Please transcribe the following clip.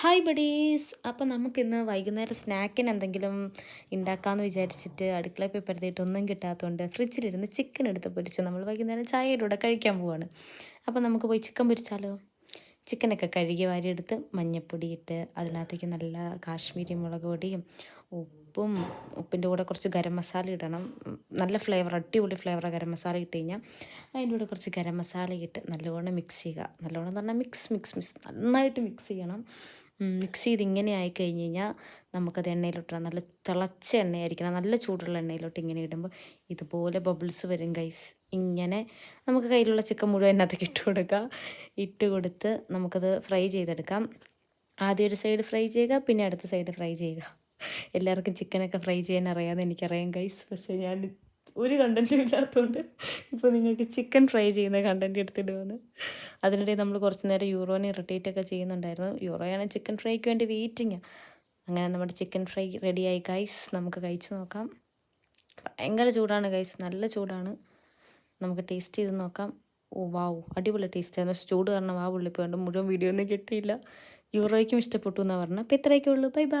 Hi buddies. അപ്പോൾ നമുക്കിന്ന് വൈകുന്നേരം സ്നാക്കിന് എന്തെങ്കിലും ഉണ്ടാക്കാമെന്ന് വിചാരിച്ചിട്ട് അടുക്കള പോയി പരത്തിയിട്ട് ഒന്നും കിട്ടാത്തതുകൊണ്ട് ഫ്രിഡ്ജിലിരുന്ന് ചിക്കൻ എടുത്ത് പൊരിച്ച് നമ്മൾ വൈകുന്നേരം ചായയുടെ കൂടെ കഴിക്കാൻ പോവാണ്. അപ്പോൾ നമുക്ക് പോയി ചിക്കൻ പൊരിച്ചാലോ? ചിക്കനൊക്കെ കഴുകി വാരിയെടുത്ത് മഞ്ഞപ്പൊടിയിട്ട് അതിനകത്തേക്ക് നല്ല കാശ്മീരി മുളക് പൊടിയും ഉപ്പും ഉപ്പിന്റെ കൂടെ കുറച്ച് ഗരം മസാല ഇടണം. നല്ല ഫ്ലേവർ അടിപൊളി ഫ്ലേവർ ഗരം മസാല ഇട്ട് കഴിഞ്ഞാൽ അതിന്റെ കൂടെ കുറച്ച് ഗരം മസാല ഇട്ട് നല്ലവണ്ണം മിക്സ് ചെയ്യുക. നല്ലവണ്ണം എന്ന് പറഞ്ഞാൽ മിക്സ് മിക്സ് മിക്സ് നന്നായിട്ട് മിക്സ് ചെയ്യണം. മിക്സ് ചെയ്ത് ഇങ്ങനെ ആയി കഴിഞ്ഞ് കഴിഞ്ഞാൽ നമുക്കത് എണ്ണയിലോട്ടിടാം. നല്ല തിളച്ച എണ്ണയായിരിക്കണം. നല്ല ചൂടുള്ള എണ്ണയിലോട്ട് ഇങ്ങനെ ഇടുമ്പോൾ ഇതുപോലെ ബബിൾസ് വരും കൈസ് ഇങ്ങനെ നമുക്ക് കയ്യിലുള്ള ചിക്കൻ മുഴുവൻ അതിനകത്തേക്ക് ഇട്ട് കൊടുക്കാം. ഇട്ട് കൊടുത്ത് നമുക്കത് ഫ്രൈ ചെയ്തെടുക്കാം. ആദ്യം ഒരു സൈഡ് ഫ്രൈ ചെയ്യുക പിന്നെ അടുത്ത സൈഡ് ഫ്രൈ ചെയ്യുക. എല്ലാവർക്കും ചിക്കനൊക്കെ ഫ്രൈ ചെയ്യാൻ അറിയാമെന്ന് എനിക്കറിയാം കൈസ് പക്ഷേ ഞാൻ ഒരു കണ്ടന്റും ഇല്ലാത്തതുകൊണ്ട് ഇപ്പോൾ നിങ്ങൾക്ക് ചിക്കൻ ഫ്രൈ ചെയ്യുന്ന കണ്ടന്റ് എടുത്തിടുമെന്ന് അതിനിടെ നമ്മൾ കുറച്ച് നേരം യൂറോനെ ഇറിറ്റേറ്റ് ഒക്കെ ചെയ്യുന്നുണ്ടായിരുന്നു. യൂറോയാണ് ചിക്കൻ ഫ്രൈക്ക് വേണ്ടി വെയിറ്റിങ് അങ്ങനെ നമ്മുടെ ചിക്കൻ ഫ്രൈ റെഡിയായി ഗൈസ് നമുക്ക് കഴിച്ചു നോക്കാം. ഭയങ്കര ചൂടാണ് ഗൈസ് നല്ല ചൂടാണ്. നമുക്ക് ടേസ്റ്റ് ചെയ്ത് നോക്കാം. ഓ വാവ് അടിപൊളി ടേസ്റ്റ് ആയിരുന്നു. ചൂട് കാരണം വാ ഉള്ളിപ്പോയി മുഴുവൻ വീഡിയോ ഒന്നും കിട്ടിയില്ല. യൂറോയ്ക്കും ഇഷ്ടപ്പെട്ടു എന്നാണ് പറഞ്ഞത്. അപ്പോൾ ഇത്രയൊക്കെ ഉള്ളൂ. Bye bye